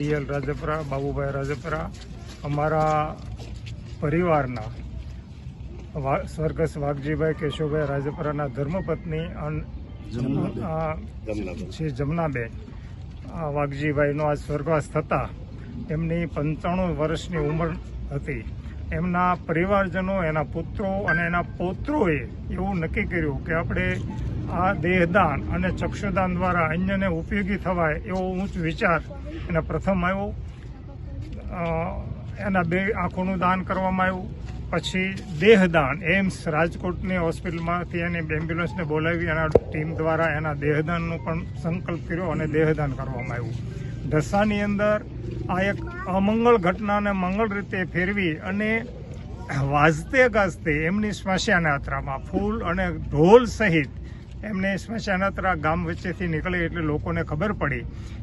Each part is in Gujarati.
એલ રાજપરા બાબુભાઈ રાજપરા અમારા પરિવારના સ્વર્ગસ્થ વાઘજીભાઈ કેશવભાઈ રાજપરાના ધર્મપત્ની અન- શ્રી જમનાબેન. આ વાઘજીભાઈનો આજ સ્વર્ગવાસ થતા એમની પંચાણું વર્ષની ઉંમર હતી. એમના પરિવારજનો એના પુત્રો અને એના પૌત્રોએ એવું નક્કી કર્યું કે આપણે આ દેહદાન અને ચક્ષુદાન દ્વારા અન્યને ઉપયોગી થવાય એવો ઊંચ વિચાર એના પ્રથમ આવ્યો. એના બે આંખોનું દાન કરવામાં આવ્યું. પછી દેહદાન, એમ્સ રાજકોટની હોસ્પિટલમાંથી એની એમ્બ્યુલન્સને બોલાવી એના ટીમ દ્વારા એના દેહદાનનો પણ સંકલ્પ કર્યો અને દેહદાન કરવામાં આવ્યું. ઢસાની અંદર આ એક અમંગળ ઘટનાને મંગળ રીતે ફેરવી અને વાજતે ગાજતે એમની સ્મશાન ફૂલ અને ઢોલ સહિત એમને સ્મશાન યાત્રા ગામ વચ્ચેથી નીકળી એટલે લોકોને ખબર પડી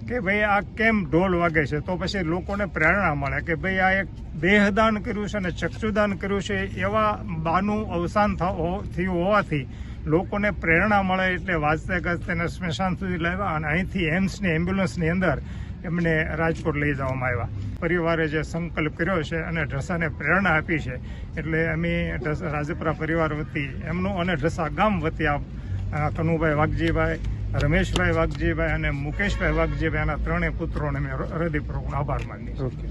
કે ભાઈ આ કેમ ઢોલ વાગે છે? તો પછી લોકોને પ્રેરણા મળે કે ભાઈ આ એક દેહદાન કર્યું છે અને ચક્ષુદાન કર્યું છે. એવા બાનું અવસાન થયું હોવાથી લોકોને પ્રેરણા મળે એટલે વાંચતે ગાજતે એને સ્મશાન સુધી લાવ્યા અને અહીંથી એમ્સની, એમ્બ્યુલન્સની અંદર એમને રાજકોટ લઈ જવામાં આવ્યા. પરિવારે જે સંકલ્પ કર્યો છે અને ઢસાને પ્રેરણા આપી છે. એટલે અમે રાજપરા પરિવાર વતી એમનું અને ઢસા ગામ વતી આ કનુભાઈ વાઘજીભાઈ રમેશભાઈ વાઘજીભાઈ અને મુકેશભાઈ વાઘજીભાઈ એના ત્રણેય પુત્રોને મેં હૃદયપૂર્વક આભાર ઓકે.